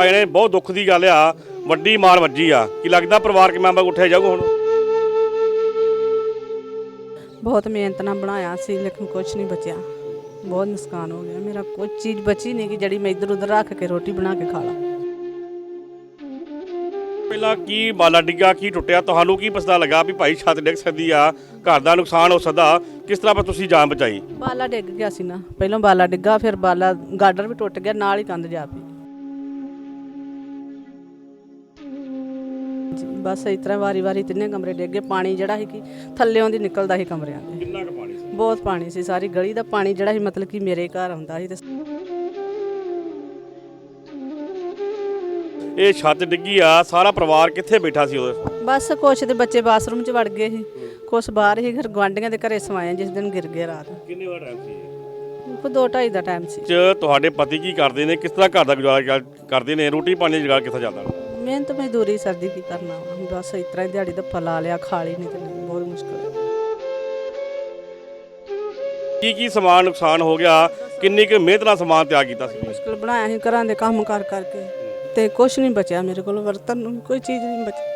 ਭੈਣੇ ਬਹੁਤ ਦੁੱਖ ਦੀ ਗੱਲ ਆ ਵੱਡੀ ਮਾਰ ਵੱਜੀ ਆ। ਕੀ ਲੱਗਦਾ ਪਰਿਵਾਰਕ ਮੈਂਬਰ ਉੱਠਿਆ ਜਾਊਗਾ ਹੁਣ? ਬਹੁਤ ਮਿਹਨਤ ਨਾਲ ਬਣਾਇਆ ਸੀ ਲੇਕਿਨ ਕੁਝ ਨਹੀਂ ਬਚਿਆ। ਬਹੁਤ ਨੁਕਸਾਨ ਹੋ ਗਿਆ। ਮੇਰਾ ਕੋਈ ਚੀਜ਼ ਬਚੀ ਨਹੀਂ ਕਿ ਜਿਹੜੀ ਮੈਂ ਇੱਧਰ ਉੱਧਰ ਰੱਖ ਕੇ ਰੋਟੀ ਬਣਾ ਕੇ ਖਾ ਲਾਂ। ਪਹਿਲਾਂ ਕੀ ਬਾਲਾ ਡਿੱਗਾ ਕੀ ਟੁੱਟਿਆ? ਤੁਹਾਨੂੰ ਕੀ ਪਤਾ ਲੱਗਾ ਵੀ ਭਾਈ ਛੱਤ ਡਿੱਗ ਸਕਦੀ ਆ ਘਰ ਦਾ ਨੁਕਸਾਨ ਹੋ ਸਕਦਾ। ਕਿਸ ਤਰ੍ਹਾਂ ਪਰ ਤੁਸੀਂ ਜਾਨ ਬਚਾਈ? ਬਾਲਾ ਡਿੱਗ ਗਿਆ ਸੀ ਨਾ। ਪਹਿਲਾਂ ਬਾਲਾ ਡਿੱਗਾ ਫਿਰ ਬਾਲਾ ਗਾਰਡਰ ਵੀ ਟੁੱਟ ਗਿਆ ਨਾਲ ਹੀ ਕੰਧ ਜਾ ਪਈ ਬਸ ਇਸ ਤਰ੍ਹਾਂ ਵਾਰੀ ਵਾਰੀ ਤਿੰਨੇ ਕਮਰੇ ਡਿੱਗੇ ਪਾਣੀ ਜਿਹੜਾ ਸੀ ਕਿ ਥੱਲੇੋਂ ਦੀ ਨਿਕਲਦਾ ਸੀ ਕਮਰਿਆਂ ਦੇ ਕਿੰਨਾ ਕੁ ਪਾਣੀ ਸੀ? ਬਹੁਤ ਪਾਣੀ ਸੀ। ਸਾਰੀ ਗਲੀ ਦਾ ਪਾਣੀ ਜਿਹੜਾ ਸੀ ਮਤਲਬ ਕਿ ਮੇਰੇ ਘਰ ਆਉਂਦਾ ਸੀ ਤੇ ਇਹ ਛੱਤ ਡਿੱਗੀ ਆ ਸਾਰਾ ਪਰਿਵਾਰ ਕਿੱਥੇ ਬੈਠਾ ਸੀ ਉਹਦੇ ਬਸ ਕੁਛ ਦੇ ਬੱਚੇ ਬਾਥਰੂਮ 'ਚ ਵੜ ਗਏ ਸੀ। ਕੁਛ ਬਾਹਰ ਹੀ ਘਰ ਗਵਾਂਢੀਆਂ ਦੇ ਘਰੇ ਸਵਾਏ ਜਿਸ ਦਿਨ ਗਿਰ ਗਏ ਰਾਤ। ਕਿੰਨੇ ਵਾਰ ਟਾਈਮ ਸੀ ਕੋ ਦੋ ਢਾਈ ਦਾ ਟਾਈਮ ਸੀ। ਚ ਤੁਹਾਡੇ ਪਤੀ ਕੀ ਕਰਦੇ ਨੇ? ਕਿਸ ਤਰ੍ਹਾਂ ਘਰ ਦਾ ਗੁਜ਼ਾਰਾ ਕਰ- ਕਰਦੇ ਨੇ? ਰੋਟੀ ਪਾਣੀ ਦਾ ਜੁਗਾੜ ਕਿੱਥੋਂ ਜਾਂਦਾ ਮਿਹਨਤ ਮਜ਼ਦੂਰੀ ਸਰਦੀ ਕੀ ਕਰਨਾ ਵਾ। ਬਸ ਇਸ ਤਰ੍ਹਾਂ ਹੀ ਦਿਹਾੜੀ ਦਾ ਲਾ ਲਿਆ ਖਾ ਲਈ ਨਹੀਂ ਤੇ ਨਹੀਂ ਬਹੁਤ ਮੁਸ਼ਕਲ ਹੈ ਕੀ ਕੀ ਸਮਾਨ ਨੁਕਸਾਨ ਹੋ ਗਿਆ? ਕਿੰਨੀ ਕੁ ਮਿਹਨਤ ਨਾਲ ਸਮਾਨ ਤਿਆਰ ਕੀਤਾ ਸੀ? ਮੁਸ਼ਕਲ ਬਣਾਇਆ ਸੀ ਘਰਾਂ ਦੇ ਕੰਮ ਕਰ ਕਰਕੇ ਤੇ ਕੁਛ ਨਹੀਂ ਬਚਿਆ ਮੇਰੇ ਕੋਲ ਵਰਤਨ ਨੂੰ ਕੋਈ ਚੀਜ਼ ਨਹੀਂ ਬਚੀ।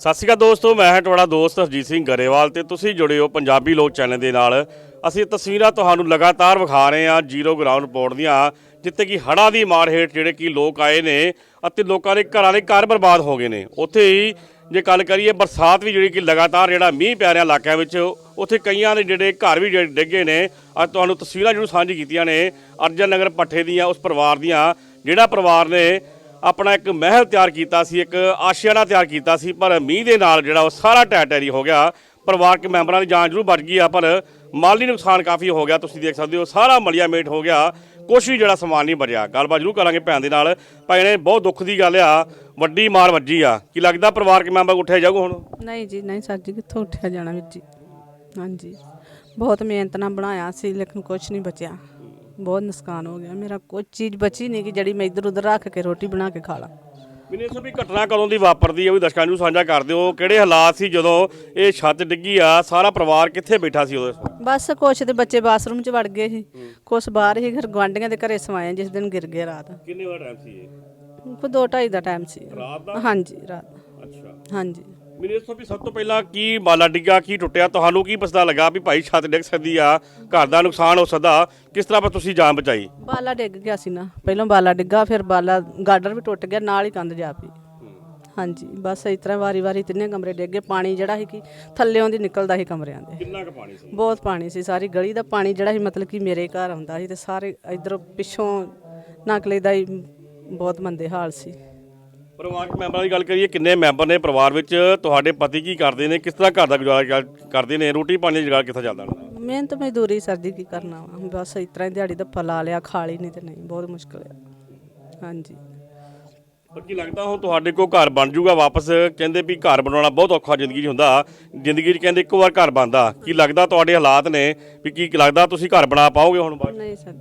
ਸਤਿ ਸ਼੍ਰੀ ਅਕਾਲ ਦੋਸਤੋ, ਮੈਂ ਹਾਂ ਤੁਹਾਡਾ ਦੋਸਤ ਹਰਜੀਤ ਸਿੰਘ ਗਰੇਵਾਲ ਤੇ ਤੁਸੀਂ ਜੁੜੇ ਹੋ ਪੰਜਾਬੀ ਲੋਕ ਚੈਨਲ ਦੇ ਨਾਲ। ਅਸੀਂ ਤਸਵੀਰਾਂ ਤੁਹਾਨੂੰ ਲਗਾਤਾਰ ਵਿਖਾ ਰਹੇ ਹਾਂ ਜ਼ੀਰੋ ਗਰਾਊਂਡ ਰਿਪੋਰਟ ਦੀਆਂ, ਜਿੱਥੇ ਕਿ ਹੜ੍ਹਾਂ ਦੀ ਮਾਰ ਹੇਠ ਜਿਹੜੇ ਕਿ ਲੋਕ ਆਏ ਨੇ ਅਤੇ ਲੋਕਾਂ ਦੇ ਘਰਾਂ ਦੇ ਘਰ ਬਰਬਾਦ ਹੋ ਗਏ ਨੇ। ਉੱਥੇ ਹੀ ਜੇ ਗੱਲ ਕਰੀਏ, ਬਰਸਾਤ ਵੀ ਜਿਹੜੀ ਕਿ ਲਗਾਤਾਰ ਜਿਹੜਾ ਮੀਂਹ ਪੈ ਰਿਹਾ ਇਲਾਕਿਆਂ ਵਿੱਚ, ਉੱਥੇ ਕਈਆਂ ਦੇ ਜਿਹੜੇ ਘਰ ਵੀ ਜਿਹੜੇ ਡਿੱਗੇ ਨੇ। ਅੱਜ ਤੁਹਾਨੂੰ ਤਸਵੀਰਾਂ ਜਿਹੜੂ ਸਾਂਝੀ ਕੀਤੀਆਂ ਨੇ ਅਰਜਨ ਨਗਰ ਪੱਠੇ ਦੀਆਂ, ਉਸ ਪਰਿਵਾਰ ਦੀਆਂ, ਜਿਹੜਾ ਪਰਿਵਾਰ ਨੇ ਆਪਣਾ ਇੱਕ ਮਹਿਲ ਤਿਆਰ ਕੀਤਾ ਸੀ, ਇੱਕ ਆਸ਼ੀਆਨਾ ਤਿਆਰ ਕੀਤਾ ਸੀ, ਪਰ ਮੀਂਹ ਦੇ ਨਾਲ ਜਿਹੜਾ ਉਹ ਸਾਰਾ ਟੈ ਢੇਰੀ ਹੋ ਗਿਆ। ਪਰਿਵਾਰਕ ਮੈਂਬਰਾਂ ਦੀ ਜਾਨ ਜ਼ਰੂਰ ਬਚ ਗਈ ਆ, ਪਰ ਮਾਲੀ ਨੁਕਸਾਨ ਕਾਫੀ ਹੋ ਗਿਆ, ਤੁਸੀਂ ਦੇਖ ਸਕਦੇ ਹੋ, ਸਾਰਾ ਮਲੀਆ ਮੇਟ ਹੋ ਗਿਆ। ਕੁਛ ਵੀ ਜਿਹੜਾ ਸਮਾਨ ਨਹੀਂ ਬਚਿਆ। ਗੱਲਬਾਤ ਜ਼ਰੂਰ ਕਰਾਂਗੇ ਭੈਣ ਦੇ ਨਾਲ। ਭਾਈ ਭੈਣੇ ਬਹੁਤ ਦੁੱਖ ਦੀ ਗੱਲ ਆ, ਵੱਡੀ ਮਾਰ ਵੱਜੀ ਆ। ਕੀ ਲੱਗਦਾ ਪਰਿਵਾਰਕ ਮੈਂਬਰ ਉੱਠਿਆ ਜਾਊਗਾ ਹੁਣ? ਨਹੀਂ ਜੀ, ਨਹੀਂ ਸਰ ਜੀ, ਕਿੱਥੋਂ ਉੱਠਿਆ ਜਾਣਾ ਵੀਰ ਜੀ? ਹਾਂਜੀ। ਬਹੁਤ ਮਿਹਨਤ ਨਾਲ ਬਣਾਇਆ ਸੀ, ਲੇਕਿਨ ਕੁਛ ਨਹੀਂ ਬਚਿਆ। ਬਹੁਤ ਨੁਕਸਾਨ ਹੋ ਗਿਆ। ਮੇਰਾ ਕੋਈ ਚੀਜ਼ ਬਚੀ ਨਹੀਂ ਕਿ ਜਿਹੜੀ ਮੈਂ ਇੱਧਰ ਉੱਧਰ ਰੱਖ ਕੇ ਰੋਟੀ ਬਣਾ ਕੇ ਖਾ ਲਾਂ। ਮੈਨੂੰ ਵੀ ਘਟਨਾ ਕਦੋਂ ਦੀ ਵਾਪਰਦੀ ਹੈ ਉਹ ਵੀ ਦਰਸ਼ਕਾਂ ਨੂੰ ਸਾਂਝਾ ਕਰ ਦਿਓ। ਕਿਹੜੇ ਹਾਲਾਤ ਸੀ ਜਦੋਂ ਇਹ ਛੱਤ ਡਿੱਗੀ ਆ? ਸਾਰਾ ਪਰਿਵਾਰ ਕਿੱਥੇ ਬੈਠਾ ਸੀ ਉਹਦੇ ਬਸ ਕੁਛ ਦੇ ਬੱਚੇ ਬਾਥਰੂਮ 'ਚ ਵੜ ਗਏ ਸੀ। ਕੁਛ ਬਾਹਰ ਹੀ ਘਰ ਗਵਾਂਢੀਆਂ ਦੇ ਘਰੇ ਸਵਾਏ ਜਿਸ ਦਿਨ ਗਿਰ ਗਏ ਰਾਤ। ਕਿੰਨੇ ਵਾਰ ਟਾਈਮ ਸੀ ਇਹ? ਕੋ ਦੋ ਢਾਈ ਦਾ ਟਾਈਮ ਸੀ। ਰਾਤ ਦਾ? ਹਾਂਜੀ ਰਾਤ। ਅੱਛਾ। ਹਾਂਜੀ। ਤੋਂ ਵੀ ਸਭ ਤੋਂ ਪਹਿਲਾਂ ਕੀ ਬਾਲਾ ਡਿੱਗਾ ਕੀ ਟੁੱਟਿਆ? ਤੁਹਾਨੂੰ ਕੀ ਪਤਾ ਲੱਗਾ ਵੀ ਭਾਈ ਛੱਤ ਡਿੱਗ ਸਕਦੀ ਆ? ਘਰ ਦਾ ਨੁਕਸਾਨ ਹੋ ਸਕਦਾ। ਕਿਸ ਤਰ੍ਹਾਂ ਪਰ ਤੁਸੀਂ ਜਾਨ ਬਚਾਈ? ਬਾਲਾ ਡਿੱਗ ਗਿਆ ਸੀ ਨਾ। ਪਹਿਲਾਂ ਬਾਲਾ ਡਿੱਗਾ ਫਿਰ ਬਾਲਾ ਗਾਰਡਰ ਵੀ ਟੁੱਟ ਗਿਆ ਨਾਲ ਹੀ ਕੰਧ ਜਾ ਪਈ। ਹਾਂਜੀ ਬਸ ਇਸ ਤਰ੍ਹਾਂ ਵਾਰੀ ਵਾਰੀ ਤਿੰਨੇ ਕਮਰੇ ਡਿੱਗੇ ਪਾਣੀ ਜਿਹੜਾ ਸੀ ਕਿ ਥੱਲੇੋਂ ਦੀ ਨਿਕਲਦਾ ਸੀ ਕਮਰਿਆਂ ਦੇ। ਕਿੰਨਾ ਕੁ ਪਾਣੀ ਸੀ? ਬਹੁਤ ਪਾਣੀ ਸੀ। ਸਾਰੀ ਗਲੀ ਦਾ ਪਾਣੀ ਜਿਹੜਾ ਸੀ ਮਤਲਬ ਕਿ ਮੇਰੇ ਘਰ ਆਉਂਦਾ ਸੀ ਤੇ ਸਾਰੇ ਇਧਰੋਂ ਪਿੱਛੋਂ ਨਾਕਲੇ ਦਾ ਹੀ ਬਹੁਤ ਮੰਦੇ ਹਾਲ ਸੀ। ਪਰਿਵਾਰਕ ਮੈਂਬਰਾਂ ਦੀ ਗੱਲ ਕਰੀਏ ਕਿੰਨੇ ਮੈਂਬਰ ਨੇ ਪਰਿਵਾਰ ਵਿੱਚ? ਤੁਹਾਡੇ ਪਤੀ ਕੀ ਕਰਦੇ ਨੇ? ਕਿਸ ਤਰ੍ਹਾਂ ਘਰ ਦਾ ਗੁਜ਼ਾਰਾ ਕਰ- ਕਰਦੇ ਨੇ? ਰੋਟੀ ਪਾਣੀ ਦਾ ਜੁਗਾੜ ਕਿੱਥੋਂ ਚੱਲਦਾ? ਮਿਹਨਤ ਮਜ਼ਦੂਰੀ ਸਰਦੀ ਕੀ ਕਰਨਾ ਵਾ। ਬਸ ਇਸ ਤਰ੍ਹਾਂ ਹੀ ਦਿਹਾੜੀ ਦਾ ਲਾ ਲਿਆ ਖਾ ਲਈ ਨਹੀਂ ਤੇ ਨਹੀਂ ਬਹੁਤ ਮੁਸ਼ਕਲ ਹੈ ਹਾਂਜੀ। ਪਰ ਕੀ ਲੱਗਦਾ ਹੁਣ ਤੁਹਾਡੇ ਕੋਲ ਘਰ ਬਣ ਜਾਊਗਾ ਵਾਪਸ? ਕਹਿੰਦੇ ਵੀ ਘਰ ਬਣਾਉਣਾ ਬਹੁਤ ਔਖਾ ਜ਼ਿੰਦਗੀ 'ਚ ਹੁੰਦਾ। ਜ਼ਿੰਦਗੀ 'ਚ ਕਹਿੰਦੇ ਇੱਕੋ ਵਾਰ ਘਰ ਬਣਦਾ। ਕੀ ਲੱਗਦਾ ਤੁਹਾਡੇ ਹਾਲਾਤ ਨੇ? ਵੀ ਕੀ ਲੱਗਦਾ ਤੁਸੀਂ ਘਰ ਬਣਾ ਪਾਓਗੇ ਹੁਣ ਬਾਅਦ? ਨਹੀਂ ਸਰ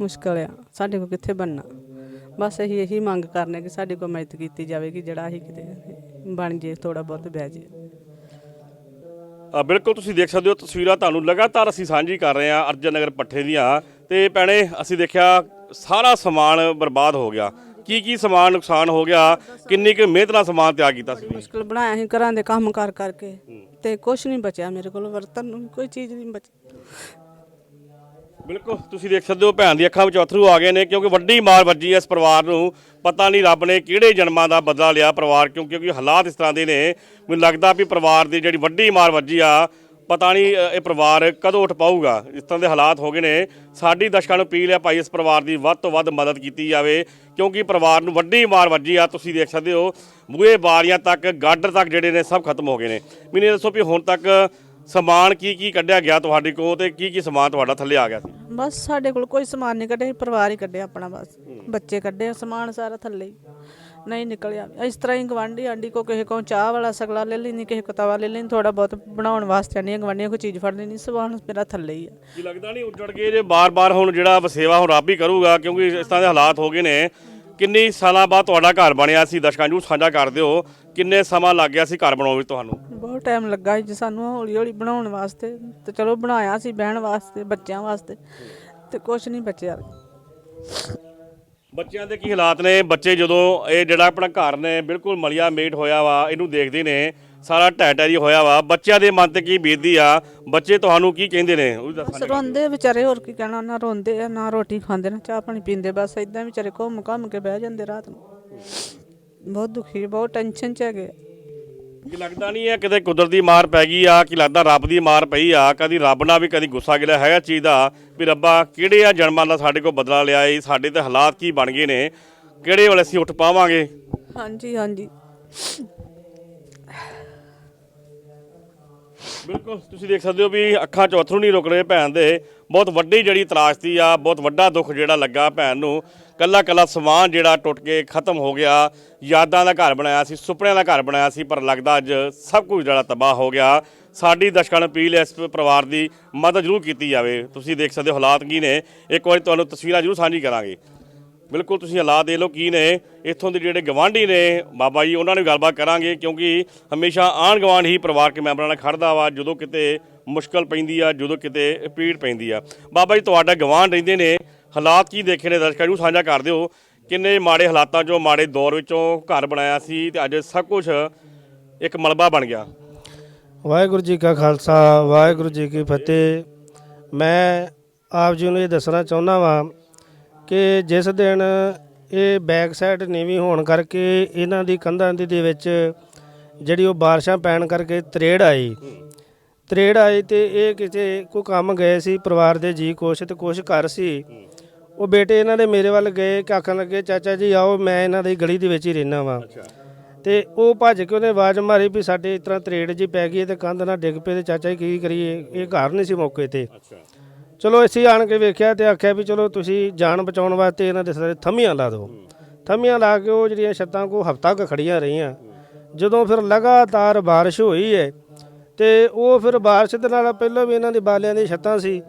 ਮੁਸ਼ਕਲ ਆ। ਸਾਡੇ ਕੋ ਕਿੱਥੇ ਬਣਨਾ? ਬਸ ਅਸੀਂ ਇਹੀ ਮੰਗ ਕਰਨੇ ਕਿ ਸਾਡੇ ਕੋਲ ਮਦਦ ਕੀਤੀ ਜਾਵੇ ਕਿ ਜਿਹੜਾ ਅਸੀਂ ਕਿਤੇ ਬਣ ਜੇ ਥੋੜਾ ਬਹੁਤ ਬਹਿ ਜੇ। ਆ ਬਿਲਕੁਲ ਤੁਸੀਂ ਦੇਖ ਸਕਦੇ ਹੋ ਤਸਵੀਰਾਂ ਤੁਹਾਨੂੰ ਲਗਾਤਾਰ ਅਸੀਂ ਸਾਂਝੀ ਕਰ ਰਹੇ ਹਾਂ ਅਰਜਨ ਨਗਰ ਪੱਠੇ ਦੀਆਂ। ਤੇ ਭੈਣੇ ਅਸੀਂ ਦੇਖਿਆ ਸਾਰਾ ਸਮਾਨ ਬਰਬਾਦ ਹੋ ਗਿਆ। ਕੀ ਕੀ ਸਮਾਨ ਨੁਕਸਾਨ ਹੋ ਗਿਆ? ਕਿੰਨੀ ਕੁ ਮਿਹਨਤ ਨਾਲ ਸਮਾਨ ਤਿਆਰ ਕੀਤਾ ਸੀ? ਮੁਸ਼ਕਲ ਬਣਾਇਆ ਸੀ ਘਰਾਂ ਦੇ ਕੰਮ ਕਰ ਕਰਕੇ। ਤੇ ਕੁਝ ਨਹੀਂ ਬਚਿਆ ਮੇਰੇ ਕੋਲ ਵਰਤਨ ਨੂੰ ਵੀ ਕੋਈ ਚੀਜ਼ ਨਹੀਂ ਬਚੀ ਬਿਲਕੁਲ, ਤੁਸੀਂ ਦੇਖ ਸਕਦੇ ਹੋ ਭੈਣ ਦੀ ਅੱਖਾਂ ਵਿੱਚ ਅਥਰੂ ਆ ਗਏ ਨੇ, ਕਿਉਂਕਿ ਵੱਡੀ ਮਾਰ ਵੱਜੀ ਇਸ ਪਰਿਵਾਰ ਨੂੰ। ਪਤਾ ਨਹੀਂ ਰੱਬ ਨੇ ਕਿਹੜੇ ਜਨਮਾਂ ਦਾ ਬਦਲਾ ਲਿਆ ਪਰਿਵਾਰ ਕਿਉਂ, ਕਿਉਂਕਿ ਹਾਲਾਤ ਇਸ ਤਰ੍ਹਾਂ ਦੇ ਨੇ। ਮੈਨੂੰ ਲੱਗਦਾ ਵੀ ਪਰਿਵਾਰ ਦੀ ਜਿਹੜੀ ਵੱਡੀ ਮਾਰ ਵੱਜੀ ਆ, ਪਤਾ ਨਹੀਂ ਇਹ ਪਰਿਵਾਰ ਕਦੋਂ ਉੱਠ ਪਾਊਗਾ। ਇਸ ਤਰ੍ਹਾਂ ਦੇ ਹਾਲਾਤ ਹੋ ਗਏ ਨੇ। ਸਾਡੀ ਦਰਸ਼ਕਾਂ ਨੂੰ ਅਪੀਲ ਹੈ ਭਾਈ ਇਸ ਪਰਿਵਾਰ ਦੀ ਵੱਧ ਤੋਂ ਵੱਧ ਮਦਦ ਕੀਤੀ ਜਾਵੇ, ਕਿਉਂਕਿ ਪਰਿਵਾਰ ਨੂੰ ਵੱਡੀ ਮਾਰ ਵੱਜੀ ਆ, ਤੁਸੀਂ ਦੇਖ ਸਕਦੇ ਹੋ। ਬੂਹੇ ਬਾਰੀਆਂ ਤੱਕ, ਗਾਡਰ ਤੱਕ ਜਿਹੜੇ ਨੇ ਸਭ ਖਤਮ ਹੋ ਗਏ ਨੇ। ਮੈਨੂੰ ਇਹ ਦੱਸੋ ਵੀ ਹੁਣ ਤੱਕ ਸਮਾਨ ਕੀ ਕੀ ਕੱਢਿਆ ਗਿਆ ਤੁਹਾਡੇ ਕੋਲ ਤੇ ਕੀ ਕੀ ਸਮਾਨ ਤੁਹਾਡਾ ਥੱਲੇ ਆ ਗਿਆ ਸੀ? ਬਸ ਸਾਡੇ ਕੋਲ ਕੋਈ ਸਮਾਨ ਨਹੀਂ ਕੱਢਿਆ ਅਸੀਂ ਪਰਿਵਾਰ ਹੀ ਕੱਢਿਆ ਆਪਣਾ ਬਸ। ਬੱਚੇ ਕੱਢੇ ਸਮਾਨ ਸਾਰਾ ਥੱਲੇ ਹੀ। ਨਹੀਂ ਨਿਕਲਿਆ। ਇਸ ਤਰ੍ਹਾਂ ਹੀ ਗਵਾਂਢੀ ਆਂਡੀ ਕੋ ਕਿਸੇ ਕੋ ਚਾਹ ਵਾਲਾ ਸਗਲਾ ਲੈ ਲੈਣੀ ਕਿਸੇ ਕੋ ਤਵਾ ਲੈ ਲੈਣੀ ਥੋੜਾ ਬਹੁਤ ਬਣਾਉਣ ਵਾਸਤੇ ਆਂਡੀਆਂ ਗਵਾਂਢੀਆਂ ਕੋ ਚੀਜ਼ ਫੜ ਲੈਣੀ ਸਮਾਨ ਮੇਰਾ ਥੱਲੇ ਹੀ ਆ। ਕੀ ਲੱਗਦਾ ਨਹੀਂ ਉੱਜੜ ਗਏ ਜੇ ਬਾਰ-ਬਾਰ ਹੁਣ ਜਿਹੜਾ ਵਸੇਵਾ ਹੁਣ ਰੱਬ ਹੀ ਕਰੂਗਾ ਕਿਉਂਕਿ ਇਸ ਤਰ੍ਹਾਂ ਦੇ ਹਾਲਾਤ ਹੋ ਗਏ ਨੇ ਕਿੰਨੀ ਸਾਲਾਂ ਬਾਅਦ ਤੁਹਾਡਾ ਘਰ ਬਣਿਆ ਸੀ? ਦਰਸ਼ਕਾਂ ਨੂੰ ਸਾਂਝਾ ਕਰ ਦਿਓ। ਕਿੰਨੇ ਸਮਾਂ ਲੱਗ ਗਿਆ ਸੀ ਘਰ ਬਣਾਉਣ ਵਿੱਚ ਤੁਹਾਨੂੰ? ਬਹੁਤ ਟਾਈਮ ਲੱਗਾ ਜੀ ਸਾਨੂੰ ਹੌਲੀ ਹੌਲੀ ਬਣਾਉਣ ਵਾਸਤੇ। ਤੇ ਚਲੋ ਬਣਾਇਆ ਸੀ ਬਹਿਣ ਵਾਸਤੇ ਬੱਚਿਆਂ ਵਾਸਤੇ। ਤੇ ਕੁਛ ਨਹੀਂ ਬਚਿਆ ਬੱਚਿਆਂ ਦੇ ਕੀ ਹਾਲਾਤ ਨੇ? ਬੱਚੇ ਜਦੋਂ ਇਹ ਜਿਹੜਾ ਆਪਣਾ ਘਰ ਨੇ ਬਿਲਕੁਲ ਮਲਿਆ ਮੇਟ ਹੋਇਆ ਵਾ ਇਹਨੂੰ ਦੇਖਦੇ ਨੇ। ਸਾਰਾ ਢਹਿ ਢਹਿਰੀ ਹੋਇਆ ਵਾ। ਬੱਚਿਆਂ ਦੇ ਮਨ ਤੇ ਕੀ ਬੀਤਦੀ ਆ? ਬੱਚੇ ਤੁਹਾਨੂੰ ਕੀ ਕਹਿੰਦੇ ਨੇ? ਉਹ ਵੀ ਬਸ ਦੱਸਣਾ ਰੋਂਦੇ ਵਿਚਾਰੇ ਹੋਰ ਕੀ ਕਹਿਣਾ? ਨਾ ਰੋਂਦੇ ਆ ਨਾ ਰੋਟੀ ਖਾਂਦੇ ਨਾ ਚਾਹ ਪਾਣੀ ਪੀਂਦੇ ਬਸ ਇਦਾਂ ਵਿਚਾਰੇ ਘੁੰਮ ਘੰਮ ਕੇ ਬਹਿ ਜਾਂਦੇ ਰਾਤ ਨੂੰ। ਬਹੁਤ ਦੁਖੀ ਬਹੁਤ ਟੈਨਸ਼ਨ ਚ ਹੈਗੇ। ਕਿ ਲੱਗਦਾ ਨਹੀਂ ਹੈ ਕਿਤੇ ਕੁਦਰਤੀ ਮਾਰ ਪੈ ਗਈ ਆ? ਕਿ ਲੱਗਦਾ ਰੱਬ ਦੀ ਮਾਰ ਪਈ ਆ? ਕਦੀ ਰੱਬ ਨਾਲ ਵੀ ਕਦੀ ਗੁੱਸਾ ਗਿਲਾ ਹੈਗਾ ਚੀਜ਼ ਦਾ ਵੀ ਰੱਬਾ ਕਿਹੜੇ ਆ ਜਨਮਾਂ ਦਾ ਸਾਡੇ ਕੋਲ ਬਦਲਾ ਲਿਆ ਏ? ਸਾਡੇ ਤੇ ਹਾਲਾਤ ਕੀ ਬਣ ਗਏ ਨੇ? ਕਿਹੜੇ ਵੇਲੇ ਅਸੀਂ ਉੱਠ ਪਾਵਾਂਗੇ? ਹਾਂਜੀ ਹਾਂਜੀ। ਬਿਲਕੁਲ, ਤੁਸੀਂ ਦੇਖ ਸਕਦੇ ਹੋ ਵੀ ਅੱਖਾਂ 'ਚ ਅਥਰੂ ਨਹੀਂ ਰੁਕ ਰਹੇ ਭੈਣ ਦੇ। ਬਹੁਤ ਵੱਡੀ ਜਿਹੜੀ ਤਰਾਸ਼ਤੀ ਆ, ਬਹੁਤ ਵੱਡਾ ਦੁੱਖ ਜਿਹੜਾ ਲੱਗਾ ਭੈਣ ਨੂੰ। ਕੱਲਾ ਕੱਲਾ ਸਮਾਨ ਜਿਹੜਾ ਟੁੱਟ ਕੇ ਖਤਮ ਹੋ ਗਿਆ, ਯਾਦਾਂ ਦਾ ਘਰ ਬਣਾਇਆ ਸੀ, ਸੁਪਨਿਆਂ ਦਾ ਘਰ ਬਣਾਇਆ ਸੀ, ਪਰ ਲੱਗਦਾ ਅੱਜ ਸਭ ਕੁਝ ਜਿਹੜਾ ਤਬਾਹ ਹੋ ਗਿਆ। ਸਾਡੀ ਦਰਸ਼ਕਾਂ ਨੂੰ ਅਪੀਲ ਹੈ ਇਸ ਪਰਿਵਾਰ ਦੀ ਮਦਦ ਜ਼ਰੂਰ ਕੀਤੀ ਜਾਵੇ। ਤੁਸੀਂ ਦੇਖ ਸਕਦੇ ਹੋ ਹਾਲਾਤ ਕੀ ਨੇ। ਇੱਕ ਵਾਰੀ ਤੁਹਾਨੂੰ ਤਸਵੀਰਾਂ ਜ਼ਰੂਰ ਸਾਂਝੀ ਕਰਾਂਗੇ। ਬਿਲਕੁਲ ਤੁਸੀਂ ਹਾਲਾਤ ਦੇ ਲਓ ਕੀ ਨੇ। ਇੱਥੋਂ ਦੇ ਜਿਹੜੇ ਗਵਾਂਢੀ ਨੇ, ਬਾਬਾ ਜੀ, ਉਹਨਾਂ ਨਾਲ ਵੀ ਗੱਲਬਾਤ ਕਰਾਂਗੇ ਕਿਉਂਕਿ ਹਮੇਸ਼ਾ ਆਣ ਗਵਾਂਢ ਹੀ ਪਰਿਵਾਰਕ ਮੈਂਬਰਾਂ ਨਾਲ ਖੜਦਾ ਵਾ, ਜਦੋਂ ਕਿਤੇ ਮੁਸ਼ਕਲ ਪੈਂਦੀ ਆ, ਜਦੋਂ ਕਿਤੇ ਪੀੜ ਪੈਂਦੀ ਆ। ਬਾਬਾ ਜੀ, ਤੁਹਾਡਾ ਗਵਾਂਢ ਰਹਿੰਦੇ ਨੇ, ਹਾਲਾਤ ਕੀ ਦੇਖੇ ਨੇ ਦਰਸ਼ਕਾਂ ਨੂੰ ਸਾਂਝਾ ਕਰ ਦਿਓ। ਕਿੰਨੇ ਮਾੜੇ ਹਾਲਾਤਾਂ ਚੋਂ, ਮਾੜੇ ਦੌਰ ਵਿੱਚੋਂ ਘਰ ਬਣਾਇਆ ਸੀ ਤੇ ਅੱਜ ਸਭ ਕੁਝ ਇੱਕ ਮਲਬਾ ਬਣ ਗਿਆ। ਵਾਹਿਗੁਰੂ ਜੀ ਕਾ ਖਾਲਸਾ, ਵਾਹਿਗੁਰੂ ਜੀ ਕੀ ਫਤਿਹ। ਮੈਂ ਆਪ ਜੀ ਨੂੰ ਇਹ ਦੱਸਣਾ ਚਾਹੁੰਦਾ ਵਾਂ ਕਿ ਜਿਸ ਦਿਨ ਇਹ ਬੈਕ ਸਾਈਡ ਨੀਵੀਂ ਹੋਣ ਕਰਕੇ ਇਹਨਾਂ ਦੀ ਕੰਧਾਂ ਦੀ ਦੇ ਵਿੱਚ ਜਿਹੜੀ ਉਹ ਬਾਰਿਸ਼ਾਂ ਪੈਣ ਕਰਕੇ ਤਰੇੜ ਆਈ। ਤਰੇੜ ਆਈ ਤੇ ਇਹ ਕਿਤੇ ਕੋਈ ਕੰਮ ਗਏ ਸੀ ਪਰਿਵਾਰ ਦੇ ਜੀ ਕੁਛ ਤੇ ਕੁਛ ਘਰ ਸੀ। ਉਹ ਬੇਟੇ ਇਹਨਾਂ ਦੇ ਮੇਰੇ ਵੱਲ ਗਏ ਕਿ ਆਖਣ ਲੱਗੇ ਚਾਚਾ ਜੀ ਆਓ ਮੈਂ ਇਹਨਾਂ ਦੀ ਗਲੀ ਦੇ ਵਿੱਚ ਹੀ ਰਹਿਣਾ ਵਾਂ। ਤੇ ਉਹ ਭੱਜ ਕੇ ਉਹਨੇ ਆਵਾਜ਼ ਮਾਰੀ ਵੀ ਸਾਡੇ ਇਸ ਤਰ੍ਹਾਂ ਤਰੇੜ ਜੀ ਪੈ ਗਈ ਤੇ ਕੰਧ ਨਾਲ ਡਿੱਗ ਪਏ ਤੇ ਚਾਚਾ ਜੀ ਕੀ ਕਰੀਏ? ਇਹ ਘਰ ਨਹੀਂ ਸੀ ਮੌਕੇ ਤੇ। ਅੱਛਾ। ਚਲੋ ਅਸੀਂ ਆਣ ਕੇ ਵੇਖਿਆ ਤੇ ਆਖਿਆ ਵੀ ਚਲੋ ਤੁਸੀਂ ਜਾਨ ਬਚਾਉਣ ਵਾਸਤੇ ਇਹਨਾਂ ਦੇ ਸਾਰੇ ਥੰਮੀਆਂ ਲਾ ਦਿਓ। ਥੰਮੀਆਂ ਲਾ ਕੇ ਉਹ ਜਿਹੜੀਆਂ ਛੱਤਾਂ ਕੋ ਹਫ਼ਤਾ ਕੁ ਖੜੀਆਂ ਰਹੀਆਂ। ਜਦੋਂ ਫਿਰ ਲਗਾਤਾਰ ਬਾਰਿਸ਼ ਹੋਈ ਹੈ ਤੇ ਉਹ ਫਿਰ ਬਾਰਿਸ਼ ਦੇ ਨਾਲ ਪਹਿਲਾਂ ਵੀ ਇਹਨਾਂ ਦੀ ਬਾਲਿਆਂ ਦੀ ਛੱਤਾਂ ਸੀ।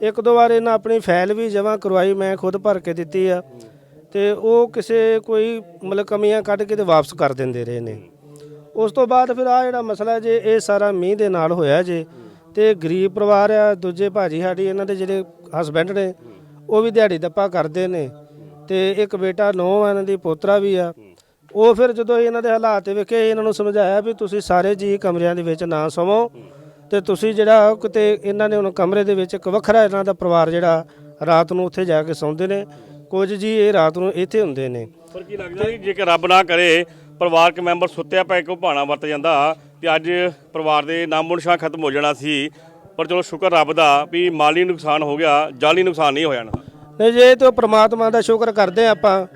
ਇੱਕ ਦੋ ਵਾਰ ਇਹਨਾਂ ਆਪਣੀ ਫਾਈਲ ਵੀ ਜਮ੍ਹਾਂ ਕਰਵਾਈ, ਮੈਂ ਖੁਦ ਭਰ ਕੇ ਦਿੱਤੀ ਆ। ਤੇ ਉਹ ਕਿਸੇ ਕੋਈ ਮਤਲਬ ਕਮੀਆਂ ਕੱਢ ਕੇ ਤੇ ਵਾਪਸ ਕਰ ਦਿੰਦੇ ਰਹੇ ਨੇ। ਉਸ ਤੋਂ ਬਾਅਦ ਫਿਰ ਆ ਜਿਹੜਾ ਮਸਲਾ ਜੇ ਇਹ ਸਾਰਾ ਮੀਂਹ ਦੇ ਨਾਲ ਹੋਇਆ ਜੇ ਤੇ ਗਰੀਬ ਪਰਿਵਾਰ ਆ, ਦੂਜੇ ਭਾਜੀ ਸਾਡੀ, ਇਹਨਾਂ ਦੇ ਜਿਹੜੇ ਹਸਬੈਂਡ ਨੇ, ਉਹ ਵੀ ਦਿਹਾੜੀ ਦੱਪਾ ਕਰਦੇ ਨੇ। ਤੇ ਇੱਕ ਬੇਟਾ ਨੌ ਆ, ਇਹਨਾਂ ਦੀ ਪੋਤਰਾ ਵੀ ਆ। ਉਹ ਫਿਰ ਜਦੋਂ ਇਹਨਾਂ ਦੇ ਹਾਲਾਤ ਵੇਖੇ, ਇਹਨਾਂ ਨੂੰ ਸਮਝਾਇਆ ਵੀ ਤੁਸੀਂ ਸਾਰੇ ਜੀ ਕਮਰਿਆਂ ਦੇ ਵਿੱਚ ਨਾ ਸਵੋ ਤੇ ਤੁਸੀਂ ਜਿਹੜਾ ਕਿਤੇ ਇਹਨਾਂ ਨੇ ਹੁਣ ਕਮਰੇ ਦੇ ਵਿੱਚ ਇੱਕ ਵੱਖਰਾ ਇਹਨਾਂ ਦਾ ਪਰਿਵਾਰ ਜਿਹੜਾ, ਰਾਤ ਨੂੰ ਉੱਥੇ ਜਾ ਕੇ ਸੌਂਦੇ ਨੇ। ਕੁਝ ਜੀ ਇਹ ਰਾਤ ਨੂੰ ਇੱਥੇ ਹੁੰਦੇ ਨੇ। ਪਰ ਕੀ ਲੱਗਦਾ ਜੀ ਜੇਕਰ ਰੱਬ ਨਾ ਕਰੇ, ਪਰਿਵਾਰਕ ਮੈਂਬਰ ਸੁੱਤਿਆ ਪੈ ਕੇ ਉਹ ਭਾਣਾ ਵਰਤ ਜਾਂਦਾ ਤੇ ਅੱਜ ਪਰਿਵਾਰ ਦੇ ਨਾਮੋ ਖਤਮ ਹੋ ਜਾਣਾ ਸੀ। ਪਰ ਚਲੋ ਸ਼ੁਕਰ ਰੱਬ ਦਾ ਵੀ ਮਾਲੀ ਨੁਕਸਾਨ ਹੋ ਗਿਆ ਜਾਨੀ ਨੁਕਸਾਨ ਨਹੀਂ ਹੋਇਆ ਨਾ। ਨਹੀਂ ਜੇ ਤੇ ਪ੍ਰਮਾਤਮਾ ਦਾ ਸ਼ੁਕਰ ਕਰਦੇ ਹਾਂ ਆਪਾਂ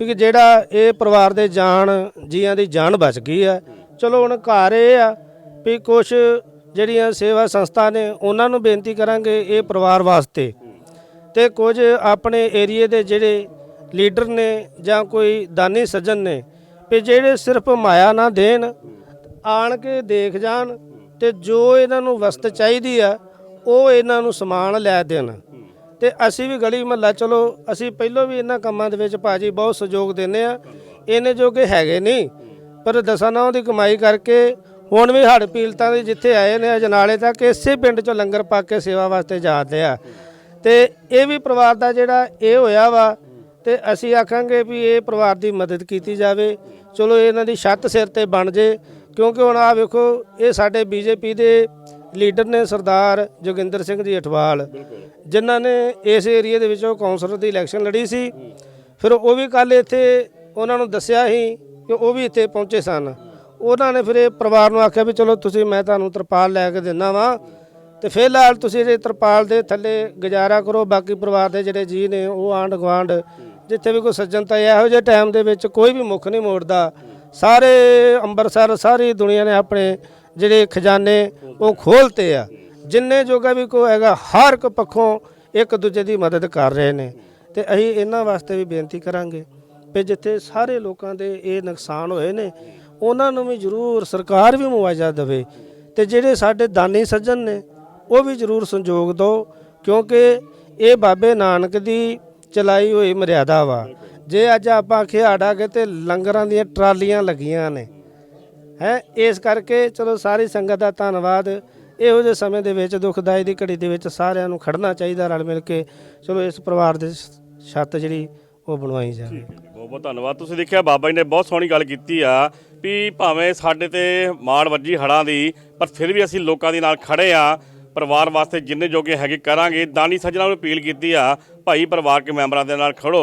ਵੀ ਕਿ ਜਿਹੜਾ ਇਹ ਪਰਿਵਾਰ ਦੇ ਜਾਨ, ਜੀਆਂ ਦੀ ਜਾਨ ਬਚ ਗਈ ਆ ਚਲੋ ਹੁਣ ਘਰ ਇਹ ਆ ਵੀ ਕੁਝ ਜਿਹੜੀਆਂ ਸੇਵਾ ਸੰਸਥਾ ਨੇ, ਉਹਨਾਂ ਨੂੰ ਬੇਨਤੀ ਕਰਾਂਗੇ ਇਹ ਪਰਿਵਾਰ ਵਾਸਤੇ। ਤੇ ਕੁਝ ਆਪਣੇ ਏਰੀਏ ਦੇ ਜਿਹੜੇ ਲੀਡਰ ਨੇ ਜਾਂ ਕੋਈ ਦਾਨੀ ਸੱਜਣ ਨੇ, ਵੀ ਜਿਹੜੇ ਸਿਰਫ ਮਾਇਆ ਨਾ ਦੇਣ ਆਣ ਕੇ ਦੇਖ ਜਾਣ ਤੇ ਜੋ ਇਹਨਾਂ ਨੂੰ ਵਸਤ ਚਾਹੀਦੀ ਆ, ਉਹ ਇਹਨਾਂ ਨੂੰ ਸਮਾਨ ਲੈ ਦੇਣ। ਤੇ ਅਸੀਂ ਵੀ ਗਲੀ ਮਹੱਲਾ, ਚਲੋ ਅਸੀਂ ਪਹਿਲਾਂ ਵੀ ਇਹਨਾਂ ਕੰਮਾਂ ਦੇ ਵਿੱਚ ਭਾਜੀ ਬਹੁਤ ਸਹਿਯੋਗ ਦਿੰਦੇ ਆ। ਇਹਨੇ ਜੋਗੇ ਹੈਗੇ ਨਹੀਂ, ਪਰ ਦਸਾਂ ਨੌ ਦੀ ਕਮਾਈ ਕਰਕੇ ਹੁਣ ਵੀ ਹੜ ਪੀਲਤਾਂ ਦੇ ਜਿੱਥੇ ਆਏ ਨੇ, ਅਜਨਾਲੇ ਤੱਕ ਇਸੇ ਪਿੰਡ ਚੋਂ ਲੰਗਰ ਪਾ ਕੇ ਸੇਵਾ ਵਾਸਤੇ ਜਾਂਦੇ ਆ। ਤੇ ਇਹ ਵੀ ਪਰਿਵਾਰ ਦਾ ਜਿਹੜਾ ਇਹ ਹੋਇਆ ਵਾ, ਤੇ ਅਸੀਂ ਆਖਾਂਗੇ ਵੀ ਇਹ ਪਰਿਵਾਰ ਦੀ ਮਦਦ ਕੀਤੀ ਜਾਵੇ। ਚਲੋ ਇਹਨਾਂ ਦੀ ਛੱਤ ਸਿਰ ਤੇ ਬਣ ਜੇ ਕਿਉਂਕਿ ਹੁਣ ਆ ਵੇਖੋ, ਇਹ ਸਾਡੇ ਬੀਜੇਪੀ ਦੇ ਲੀਡਰ ਨੇ ਸਰਦਾਰ ਜੋਗਿੰਦਰ ਸਿੰਘ ਜੀ ਅਠਵਾਲ, ਜਿਨ੍ਹਾਂ ਨੇ ਇਸ ਏਰੀਆ ਦੇ ਵਿੱਚੋਂ ਕੌਂਸਲਰ ਦੀ ਇਲੈਕਸ਼ਨ ਲੜੀ ਸੀ। ਫਿਰ ਉਹ ਵੀ ਕੱਲ ਇੱਥੇ ਉਹਨਾਂ ਨੂੰ ਦੱਸਿਆ ਸੀ ਕਿ ਉਹ ਵੀ ਇੱਥੇ ਪਹੁੰਚੇ ਸਨ। ਉਹਨਾਂ ਨੇ ਫਿਰ ਇਹ ਪਰਿਵਾਰ ਨੂੰ ਆਖਿਆ ਵੀ ਚਲੋ ਤੁਸੀਂ, ਮੈਂ ਤੁਹਾਨੂੰ ਤਰਪਾਲ ਲੈ ਕੇ ਦਿੰਦਾ ਵਾਂ ਤੇ ਫਿਲਹਾਲ ਤੁਸੀਂ ਇਹ ਤਰਪਾਲ ਦੇ ਥੱਲੇ ਗੁਜ਼ਾਰਾ ਕਰੋ, ਬਾਕੀ ਪਰਿਵਾਰ ਦੇ ਜਿਹੜੇ ਜੀ ਨੇ ਉਹ ਆਂਢ ਗੁਆਂਢ, ਜਿੱਥੇ ਵੀ ਕੋਈ ਸੱਜਣ ਤਾਂ ਇਹੋ ਜਿਹੇ ਟਾਈਮ ਦੇ ਵਿੱਚ ਕੋਈ ਵੀ ਮੁੱਖ ਨਹੀਂ ਮੋੜਦਾ। ਸਾਰੇ ਅੰਮ੍ਰਿਤਸਰ ਸਾਰੀ ਦੁਨੀਆ ਨੇ ਆਪਣੇ ਜਿਹੜੇ ਖਜ਼ਾਨੇ ਉਹ ਖੋਲਤੇ ਆ। ਜਿੰਨੇ ਜੋਗਾ ਵੀ ਕੋਈ ਹੈਗਾ, ਹਰ ਇੱਕ ਪੱਖੋਂ ਇੱਕ ਦੂਜੇ ਦੀ ਮਦਦ ਕਰ ਰਹੇ ਨੇ। ਤੇ ਅਸੀਂ ਇਹਨਾਂ ਵਾਸਤੇ ਵੀ ਬੇਨਤੀ ਕਰਾਂਗੇ ਵੀ ਜਿੱਥੇ ਸਾਰੇ ਲੋਕਾਂ ਦੇ ਇਹ ਨੁਕਸਾਨ ਹੋਏ ਨੇ, ਉਹਨਾਂ ਨੂੰ ਵੀ ਜ਼ਰੂਰ ਸਰਕਾਰ ਵੀ ਮੁਆਵਜ਼ਾ ਦੇਵੇ ਤੇ ਜਿਹੜੇ ਸਾਡੇ ਦਾਨੀ ਸੱਜਣ ਨੇ, ਉਹ ਵੀ ਜ਼ਰੂਰ ਸੰਯੋਗ ਦਿਓ ਕਿਉਂਕਿ ਇਹ ਬਾਬੇ ਨਾਨਕ ਦੀ ਚਲਾਈ ਹੋਈ ਮਰਿਆਦਾ ਵਾ। ਜੇ ਅੱਜ ਆਪਾਂ ਖੇਡ ਆ ਗਏ ਤੇ ਲੰਗਰਾਂ ਦੀਆਂ ਟਰਾਲੀਆਂ ਲੱਗੀਆਂ ਨੇ। ਹੈ, ਇਸ ਕਰਕੇ ਚਲੋ ਸਾਰੀ ਸੰਗਤ ਦਾ ਧੰਨਵਾਦ। ਇਹੋ ਜਿਹੇ ਸਮੇਂ ਦੇ ਵਿੱਚ, ਦੁਖਦਾਈ ਦੀ ਘੜੀ ਦੇ ਵਿੱਚ ਸਾਰਿਆਂ ਨੂੰ ਖੜਨਾ ਚਾਹੀਦਾ, ਰਲ ਮਿਲ ਕੇ ਚਲੋ ਇਸ ਪਰਿਵਾਰ ਦੇ ਛੱਤ ਜਿਹੜੀ ਉਹ ਬਣਵਾਈ ਜਾਵੇ। ਬਹੁਤ ਬਹੁਤ ਧੰਨਵਾਦ। ਤੁਸੀਂ ਦੇਖਿਆ ਬਾਬਾ ਜੀ ਨੇ ਬਹੁਤ ਸੋਹਣੀ ਗੱਲ ਕੀਤੀ ਆ ਵੀ ਭਾਵੇਂ ਸਾਡੇ ਤੇ ਮਾੜ ਵੱਜੀ ਹੜਾਂ ਦੀ, ਪਰ ਫਿਰ ਵੀ ਅਸੀਂ ਲੋਕਾਂ ਦੇ ਨਾਲ ਖੜੇ ਆ। ਪਰਿਵਾਰ ਵਾਸਤੇ ਜਿੰਨੇ ਜੋਗੇ ਹੈਗੇ ਕਰਾਂਗੇ। ਦਾਨੀ ਸੱਜਣਾ ਨੂੰ ਅਪੀਲ ਕੀਤੀ ਆ ਭਾਈ ਪਰਿਵਾਰਕ ਮੈਂਬਰਾਂ ਦੇ ਨਾਲ ਖੜੋ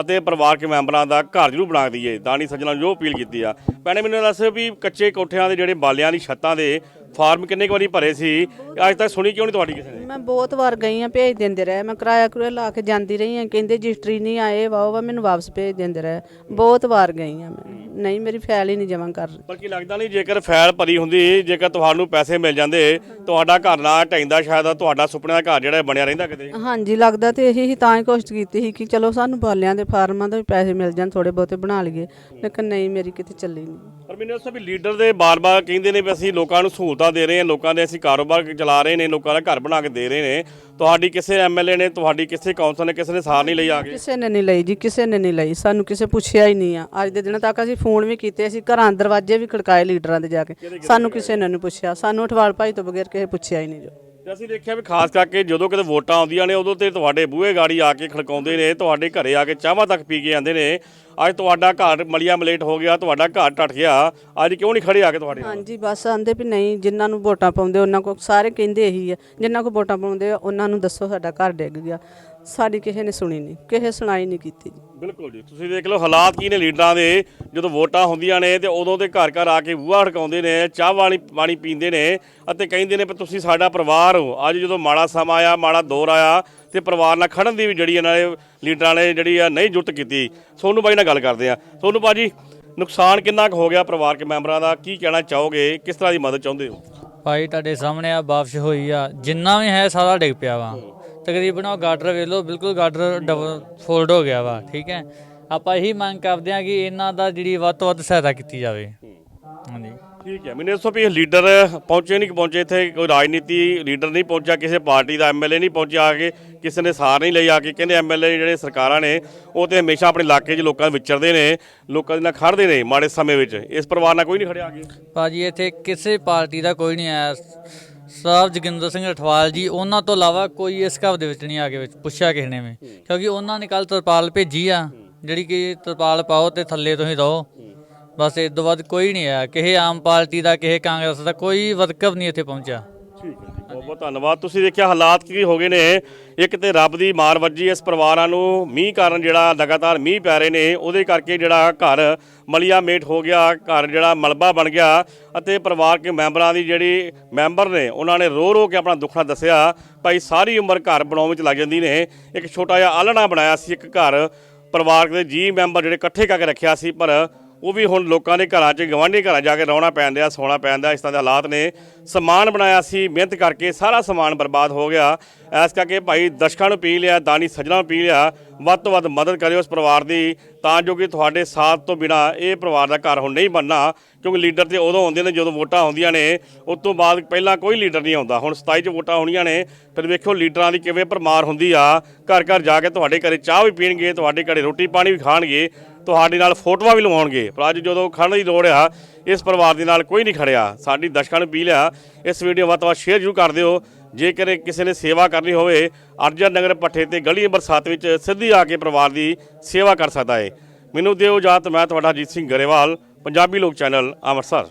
ਅਤੇ ਪਰਿਵਾਰਕ ਮੈਂਬਰਾਂ ਦਾ ਘਰ ਜ਼ਰੂਰ ਬਣਾ ਦਈਏ। ਦਾਨੀ ਸੱਜਣਾ ਨੂੰ ਜੋ ਅਪੀਲ ਕੀਤੀ ਆ। ਭੈਣੇ, ਮੈਨੂੰ ਦੱਸੋ ਵੀ ਕੱਚੇ ਕੋਠਿਆਂ ਦੇ ਜਿਹੜੇ ਬਾਲਿਆਂ ਦੀ ਛੱਤਾਂ ਦੇ ਫਾਰਮ ਕਿੰਨੇ ਕੁ ਵਾਰੀ ਭਰੇ ਸੀ? ਅੱਜ ਤੱਕ ਸੁਣੀ ਕਿਉਂ ਨਹੀਂ ਤੁਹਾਡੀ ਕਿਸੇ ਨੇ? ਮੈਂ ਬਹੁਤ ਵਾਰ ਗਈ ਆ ਭੇਜ ਦਿੰਦੇ ਰਹੇ। ਮੈਂ ਕਿਰਾਇਆ ਕਰੂਆ ਲਾ ਕੇ ਜਾਂਦੀ ਰਹੀ ਆ ਕਹਿੰਦੇ ਰਜਿਸਟਰੀ ਨਹੀਂ ਆਏ ਵਾਹ ਵਾ ਮੈਨੂੰ ਵਾਪਸ ਭੇਜ ਦਿੰਦੇ ਰਹੇ। ਬਹੁਤ ਵਾਰ ਗਈ ਆ ਮੈਂ। ਨਹੀਂ ਮੇਰੀ ਫਾਈਲ ਹੀ ਨਹੀਂ ਜਮ੍ਹਾਂ ਕਰ ਬਲਕਿ ਲੱਗਦਾ ਨਹੀਂ ਜੇਕਰ ਫਾਈਲ ਭਰੀ ਹੁੰਦੀ ਜੇਕਰ ਤੁਹਾਨੂੰ ਪੈਸੇ ਮਿਲ ਜਾਂਦੇ ਤੁਹਾਡਾ ਘਰ ਨਾ ਢਹਿੰਦਾ ਸ਼ਾਇਦ ਤੁਹਾਡਾ ਸੁਪਨੇ ਦਾ ਘਰ ਜਿਹੜਾ ਬਣਿਆ ਰਹਿੰਦਾ ਕਿਤੇ। ਹਾਂਜੀ ਲੱਗਦਾ ਤੇ ਇਹੀ ਹੀ ਤਾਂ ਹੀ ਕੋਸ਼ਿਸ਼ ਕੀਤੀ ਸੀ ਕਿ ਚਲੋ ਸਾਨੂੰ ਬਾਲਿਆਂ ਦੇ ਫਾਰਮਾਂ ਦੇ ਪੈਸੇ ਮਿਲ ਜਾਣ ਥੋੜੇ ਬਹੁਤੇ ਬਣਾ ਲਈਏ। ਲੇਕਿਨ ਨਹੀਂ ਮੇਰੀ ਕਿਤੇ ਚੱਲੀ ਨਹੀਂ। ਪਰ ਮੈਨੂੰ ਦੱਸੋ ਵੀ ਲੀਡਰ ਦੇ ਬਾਰ-ਬਾਰ ਕਹਿੰਦੇ ਨੇ ਵੀ ਅਸੀਂ ਲੋਕਾਂ ਨੂੰ ਸਹੂਲਤਾਂ ਦੇ ਰਹੇ ਹਾਂ ਲੋਕਾਂ ਦੇ ਅਸੀਂ ਕਾਰੋਬਾਰ ਚਲਾ ਰਹੇ ਨੇ ਲੋਕਾਂ ਦਾ ਘਰ ਬਣਾ ਕੇ ਦੇ ਰਹੇ ਨੇ। ਤੁਹਾਡੀ ਕਿਸੇ ਐਮਐਲਏ ਨੇ ਤੁਹਾਡੀ ਕਿਸੇ ਕੌਂਸਲ ਨੇ ਕਿਸੇ ਨੇ ਸਾਰ ਨਹੀਂ ਲਈ ਆ ਕੇ? ਕਿਸੇ ਨੇ ਨਹੀਂ ਲਈ ਜੀ ਕਿਸੇ ਨੇ ਨਹੀਂ ਲਈ ਸਾਨੂੰ ਕਿਸੇ ਪੁੱਛਿਆ ਹੀ ਨਹੀਂ ਆ। ਅੱਜ ਦੇ ਦਿਨ ਤੱਕ ਅਸੀਂ ਫੋਨ ਵੀ ਕੀਤੇ ਅਸੀਂ ਘਰਾਂ ਦਰਵਾਜ਼ੇ ਵੀ ਖੜਕਾਏ ਲੀਡਰਾਂ ਦੇ ਜਾ ਕੇ। ਸਾਨੂੰ ਕਿਸੇ ਨੇ ਨਹੀਂ ਪੁੱਛਿਆ ਸਾਨੂੰ ਅਠਵਾਲ ਭਾਈ ਤੋਂ ਬਗੈਰ ਕਿਸੇ ਪੁੱਛਿਆ ਹੀ ਨਹੀਂ ਜੋ। ਤੇ ਅਸੀਂ ਦੇਖਿਆ ਵੀ ਖਾਸ ਕਰਕੇ ਜਦੋਂ ਕਿਤੇ ਵੋਟਾਂ ਆਉਂਦੀਆਂ ਨੇ, ਉਦੋਂ ਤੇ ਤੁਹਾਡੇ ਬੂਹੇ ਗਾੜੀ ਆ ਕੇ ਖੜਕਾਉਂਦੇ ਨੇ, ਤੁਹਾਡੇ ਘਰੇ ਆ ਕੇ ਚਾਹਾਂ ਤੱਕ ਪੀ ਕੇ ਆਉਂਦੇ ਨੇ ਅੱਜ ਤੁਹਾਡਾ ਘਰ ਮਲੀਆ ਮਲੇਟ ਹੋ ਗਿਆ, ਤੁਹਾਡਾ ਘਰ ਟੱਟ ਗਿਆ, ਅੱਜ ਕਿਉਂ ਨਹੀਂ ਖੜੇ ਆ ਕੇ ਤੁਹਾਡੇ ਨਾਲ? ਹਾਂਜੀ, ਬਸ ਆਂਦੇ ਵੀ ਨਹੀਂ, ਜਿਨ੍ਹਾਂ ਨੂੰ ਵੋਟਾਂ ਪਾਉਂਦੇ, ਉਹਨਾਂ ਕੋ ਸਾਰੇ ਕਹਿੰਦੇ ਇਹੀ ਆ, ਜਿਨ੍ਹਾਂ ਕੋ ਵੋਟਾਂ ਪਾਉਂਦੇ ਆ, ਉਹਨਾਂ ਨੂੰ ਦੱਸੋ ਸਾਡਾ ਘਰ ਡਿੱਗ ਗਿਆ ਸਾਡੀ ਕਿਸੇ ਨੇ ਸੁਣੀ ਨਹੀਂ ਕਿਸੇ ਸੁਣਾਈ ਨਹੀਂ ਕੀਤੀ ਜੀ। ਬਿਲਕੁਲ ਜੀ। ਤੁਸੀਂ ਦੇਖ ਲਓ ਹਾਲਾਤ ਕੀ ਨੇ ਲੀਡਰਾਂ ਦੇ। ਜਦੋਂ ਵੋਟਾਂ ਹੁੰਦੀਆਂ ਨੇ ਤੇ ਉਦੋਂ ਦੇ ਘਰ ਘਰ ਆ ਕੇ ਬੂਹਾ ਹੜਕਾਉਂਦੇ ਨੇ ਚਾਹ ਵਾਲੀ ਪਾਣੀ ਪੀਂਦੇ ਨੇ ਅਤੇ ਕਹਿੰਦੇ ਨੇ ਵੀ ਤੁਸੀਂ ਸਾਡਾ ਪਰਿਵਾਰ ਹੋ। ਅੱਜ ਜਦੋਂ ਮਾੜਾ ਸਮਾਂ ਆਇਆ ਮਾੜਾ ਦੌਰ ਆਇਆ ਤੇ ਪਰਿਵਾਰ ਨਾਲ ਖੜਨ ਦੀ ਵੀ ਜਿਹੜੀ ਇਹਨਾਂ ਨੇ ਲੀਡਰਾਂ ਨੇ ਜਿਹੜੀ ਆ ਨਹੀਂ ਜੁੱਟ ਕੀਤੀ। ਸੋਨੂੰ ਬਾਈ ਨਾਲ ਗੱਲ ਕਰਦੇ ਆ ਸੋਨੂੰ ਬਾਜੀ ਨੁਕਸਾਨ ਕਿੰਨਾ ਕੁ ਹੋ ਗਿਆ ਪਰਿਵਾਰਕ ਮੈਂਬਰਾਂ ਦਾ? ਕੀ ਕਹਿਣਾ ਚਾਹੋਗੇ? ਕਿਸ ਤਰ੍ਹਾਂ ਦੀ ਮਦਦ ਚਾਹੁੰਦੇ ਹੋ? ਭਾਈ ਤੁਹਾਡੇ ਸਾਹਮਣੇ ਆ ਬਾਰਿਸ਼ ਹੋਈ ਆ। ਜਿੰਨਾ ਵੀ ਹੈ ਸਾਰਾ ਡਿੱਗ ਪਿਆ ਵਾ। ਤਕਰੀਬਨ ਉਹ ਗਾਡਰ ਵੇਖ ਲਓ ਬਿਲਕੁਲ ਗਾਡਰ ਡਬਲ ਫੋਲਡ ਹੋ ਗਿਆ ਵਾ ਠੀਕ ਹੈ। ਆਪਾਂ ਇਹੀ ਮੰਗ ਕਰਦੇ ਆ ਕਿ ਇਹਨਾਂ ਦਾ ਜਿਹੜੀ ਵੱਧ ਤੋਂ ਵੱਧ ਸਹਾਇਤਾ ਕੀਤੀ ਜਾਵੇ। ਹਾਂਜੀ। ਠੀਕ ਹੈ ਮੈਨੂੰ ਦੱਸੋ ਵੀ ਇਹ ਲੀਡਰ ਪਹੁੰਚੇ ਨਹੀਂ ਪਹੁੰਚੇ ਇੱਥੇ ਕੋਈ ਰਾਜਨੀਤੀ ਲੀਡਰ ਨਹੀਂ ਪਹੁੰਚਿਆ ਕਿਸੇ ਪਾਰਟੀ ਦਾ ਐਮਐਲਏ ਨਹੀਂ ਪਹੁੰਚਿਆ ਆ ਕੇ ਕਿਸੇ ਨੇ ਸਾਰ ਨਹੀਂ ਲਈ ਆ ਕੇ ਕਹਿੰਦੇ ਐਮਐਲਏ ਜਿਹੜੇ ਸਰਕਾਰਾਂ ਨੇ ਉਹ ਤੇ ਹਮੇਸ਼ਾ ਆਪਣੇ ਇਲਾਕੇ 'ਚ ਲੋਕਾਂ ਦੇ ਵਿਚਰਦੇ ਨੇ ਲੋਕਾਂ ਦੇ ਨਾਲ ਖੜਦੇ ਨੇ ਮਾੜੇ ਸਮੇਂ ਵਿੱਚ ਇਸ ਪਰਿਵਾਰ ਨਾਲ ਕੋਈ ਨਹੀਂ ਖੜਿਆ ਆ ਕੇ ਭਾਜੀ ਇੱਥੇ ਕਿਸੇ ਪਾਰਟੀ ਦਾ ਕੋਈ ਨਹੀਂ ਆਇਆ। ਸਾਹਿਬ ਜੋਗਿੰਦਰ ਸਿੰਘ ਰਠਵਾਲ ਜੀ ਉਹਨਾਂ ਤੋਂ ਇਲਾਵਾ ਕੋਈ ਇਸ ਘਰ ਦੇ ਵਿੱਚ ਨਹੀਂ ਆ ਕੇ ਵਿੱਚ ਪੁੱਛਿਆ ਕਿਸੇ ਨੇ ਵੀ। ਕਿਉਂਕਿ ਉਹਨਾਂ ਨੇ ਕੱਲ ਤਰਪਾਲ ਭੇਜੀ ਆ ਜਿਹੜੀ ਕਿ ਤਰਪਾਲ ਪਾਓ ਤੇ ਥੱਲੇ ਤੋਂ ਹੀ। ਰਹੋ ਬਸ ਇਸ ਤੋਂ ਬਾਅਦ ਕੋਈ ਨਹੀਂ ਆਇਆ। ਕਿਸੇ ਆਮ ਪਾਰਟੀ ਦਾ ਕਿਸੇ ਕਾਂਗਰਸ ਦਾ ਕੋਈ ਵਰਕਰ ਨਹੀਂ ਇੱਥੇ ਪਹੁੰਚਿਆ। ਠੀਕ ਹੈ ਜੀ, ਬਹੁਤ ਬਹੁਤ ਧੰਨਵਾਦ। ਤੁਸੀਂ ਦੇਖਿਆ ਹਾਲਾਤ ਕੀ ਹੋ ਗਏ ਨੇ। ਇੱਕ ਤੇ ਰੱਬ ਦੀ ਮਾਰ ਵੱਜੀ ਇਸ ਪਰਿਵਾਰਾਂ ਨੂੰ। ਮੀਂਹ ਕਾਰਨ ਜਿਹੜਾ ਲਗਾਤਾਰ ਮੀਂਹ ਪੈ ਰਹੇ ਨੇ, ਉਹਦੇ ਕਰਕੇ ਜਿਹੜਾ ਘਰ ਮਲੀਆ ਮੇਟ ਹੋ ਗਿਆ, ਘਰ ਜਿਹੜਾ ਮਲਬਾ ਬਣ ਗਿਆ ਅਤੇ ਪਰਿਵਾਰ ਕੇ ਮੈਂਬਰਾਂ ਦੀ ਜਿਹੜੀ ਮੈਂਬਰ ਨੇ, ਉਹਨਾਂ ਨੇ ਰੋ ਰੋ ਕੇ ਆਪਣਾ ਦੁੱਖੜਾ ਦੱਸਿਆ, ਭਾਈ ਸਾਰੀ ਉਮਰ ਘਰ ਬਣਾਉਣ ਵਿੱਚ ਲੱਗ ਜਾਂਦੀ ਨੇ। ਇੱਕ ਛੋਟਾ ਜਿਹਾ ਆਲਣਾ ਬਣਾਇਆ ਸੀ ਇੱਕ ਘਰ। ਪਰਿਵਾਰ ਦੇ ਜੀ ਮੈਂਬਰ ਜਿਹੜੇ ਇਕੱਠੇ ਕਰਕੇ ਰੱਖਿਆ ਸੀ, ਪਰ ਉਹ ਵੀ ਹੁਣ ਲੋਕਾਂ ਦੇ ਘਰਾਂ 'ਚ, ਗਵਾਂਢੀ ਘਰਾਂ ਜਾ ਕੇ ਰੌਣਾ ਪੈਣ ਡਿਆ, ਸੋਣਾ ਪੈਣ ਡਿਆ, ਇਸ ਤਰ੍ਹਾਂ ਦੇ ਹਾਲਾਤ ਨੇ। ਸਮਾਨ ਬਣਾਇਆ ਸੀ, ਮਿਹਨਤ ਕਰਕੇ ਸਾਰਾ ਸਮਾਨ ਬਰਬਾਦ ਹੋ ਗਿਆ। ਐਸ ਕਰਕੇ ਭਾਈ ਦਰਸ਼ਕਾਂ ਨੂੰ ਪੀ ਲਿਆ ਦਾਨੀ ਸੱਜਣਾ ਨੂੰ ਪੀ ਲਿਆ ਵੱਧ ਤੋਂ ਵੱਧ ਮਦਦ ਕਰਿਓ ਉਸ ਪਰਿਵਾਰ ਦੀ, ਤਾਂ ਜੋ ਕਿ ਤੁਹਾਡੇ ਸਾਥ ਤੋਂ ਬਿਨਾ ਇਹ ਪਰਿਵਾਰ ਦਾ ਘਰ ਹੁਣ ਨਹੀਂ ਬਣਨਾ, ਕਿਉਂਕਿ ਲੀਡਰ ਤੇ ਉਦੋਂ ਆਉਂਦੇ ਨੇ ਜਦੋਂ ਵੋਟਾਂ ਆਉਂਦੀਆਂ ਨੇ, ਉਸ ਤੋਂ ਬਾਅਦ ਪਹਿਲਾਂ ਕੋਈ ਲੀਡਰ ਨਹੀਂ ਆਉਂਦਾ। ਹੁਣ 27 ਚ ਵੋਟਾਂ ਹੋਣੀਆਂ ਨੇ, ਫਿਰ ਵੇਖੋ ਲੀਡਰਾਂ ਦੀ ਕਿਵੇਂ ਪਰਮਾਰ ਹੁੰਦੀ ਆ। ਘਰ ਘਰ ਜਾ ਕੇ ਤੁਹਾਡੇ ਘਰੇ ਚਾਹ ਵੀ ਪੀਣਗੇ, ਤੁਹਾਡੇ ਘਰੇ ਰੋਟੀ ਪਾਣੀ ਵੀ ਖਾਣਗੇ, ਤੁਹਾਡੇ ਨਾਲ ਫੋਟੋਆਂ ਵੀ ਲਵਾਉਣਗੇ। ਪਰ ਅੱਜ ਜਦੋਂ ਖੜਨ ਦੀ ਲੋੜ ਆ ਇਸ ਪਰਿਵਾਰ ਦੇ ਨਾਲ ਕੋਈ ਨਹੀਂ ਖੜਿਆ। ਸਾਡੀ ਦਰਸ਼ਕਾਂ ਨੂੰ ਅਪੀਲ ਆ, ਇਸ ਵੀਡੀਓ ਵੱਧ ਤੋਂ ਵੱਧ ਸ਼ੇਅਰ ਜ਼ਰੂਰ ਕਰ ਦਿਓ। ਜੇਕਰ ਕਿਸੇ ਨੇ ਸੇਵਾ ਕਰਨੀ ਹੋਵੇ, ਅਰਜਨ ਨਗਰ ਪੱਠੇ ਤੇ ਗਲੀ ਨੰਬਰ 7 ਵਿੱਚ ਸਿੱਧੀ ਆ ਕੇ ਪਰਿਵਾਰ ਦੀ ਸੇਵਾ ਕਰ ਸਕਦਾ ਹੈ ਮੈਨੂੰ ਦਿਓ ਇਜਾਜ਼ਤ, ਮੈਂ ਤੁਹਾਡਾ ਅਜੀਤ ਸਿੰਘ ਗਰੇਵਾਲ, ਪੰਜਾਬੀ ਲੋਕ ਚੈਨਲ, ਅੰਮ੍ਰਿਤਸਰ।